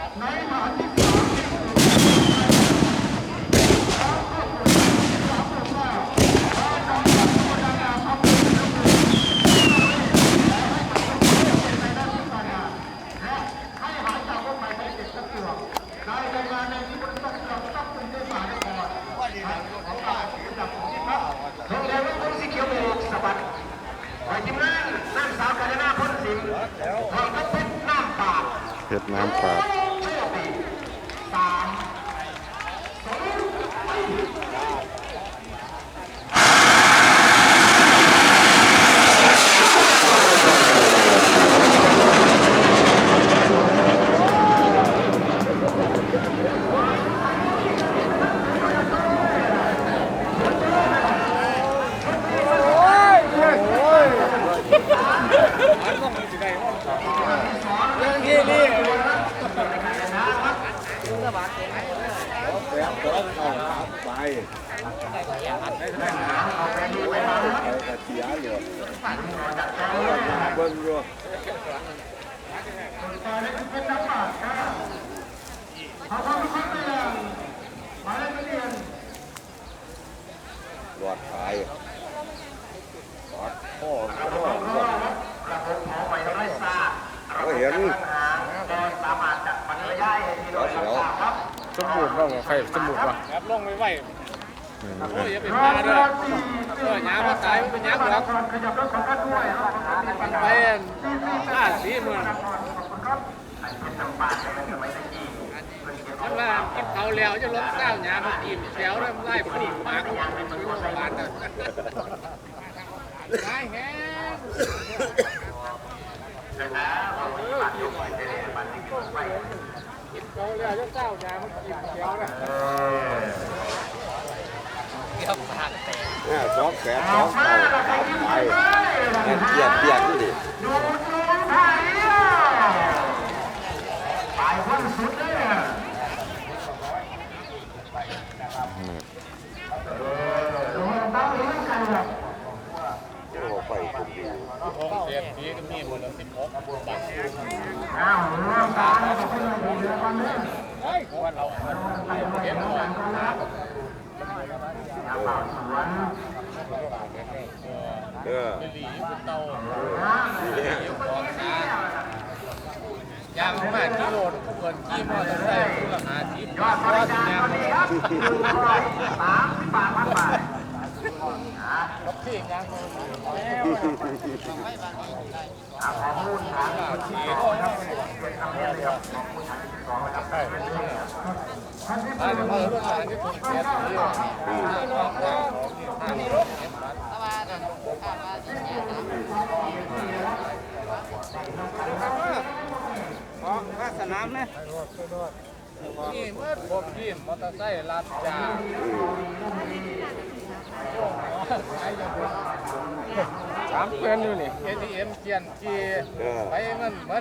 โรงเรียนวัดพงสีเขียวโบกสวัสดิ์ไว้ทีมงานนั่งสาวกาญจนาพ้นสิงห์ไว้ก็เป็นน้ำปากเพชรน้ำปลา โชคดีสามสอง หลอดขายหลอดพ่อระบบหมอใหม่ทำให้ทราเห็น มบูรณ์ว่าใครสมบูรณ์ว่าครับลงไปไหวโอ้ยอย่าเป็นมาด้วยเออหยามาตายมันเป็นหยาหรอกขยับรถของท่านด้วยครับไปห้าสีเมืองมันว่ากินเขาแล้วจะลดเก้าหยามากินแถวแล้วไล่ผลิตปากมันเป็นโรงพยาบาลนะไล่แห้ง กินเขาแล้วจะเก้ายมากินแถวนะห้าสองแสนสองเท่าขายเงินเกียดเกียดนี่ดิดูดูท่าเรือไปพ้นสุดเลยดูตั้งนี้ไม่ไกลหรอก โอ้ไปคนดี เสียสีก็มีหมดแล้วสิบหกบาทอ้าวเรื่องการเนี่ยก็เป็นเรื่องดีแล้วกันเนี่ยว่าเราเห็นว่าอย่าเป่าสวนเออหลีอยู่เตานี่เนี่ยอยู่กองซายางมากิโลทุกคนขี่มอเตอร์ไซค์คุณหาทิพย์ยอดบริจาควันนี้ครับหนึ่งร้อยสามสิบบาทพันบาทรถที่ยางอะขอมูลฐาน คนที่สองครับเป็นคำเรียกเลยครับขอบคุณฐานที่สองนะครับท่านที่อันเป็นนี้เรื่องอันนี้ผมเสียสีภาคสนามนะนี่เมื่อผมขี่มอเตอร์ไซค์รับจ้างขายยาบุญสามเพื่อนอยู่นี่เอทีเอ็มเกียนขี่เออไปมันเมื่อ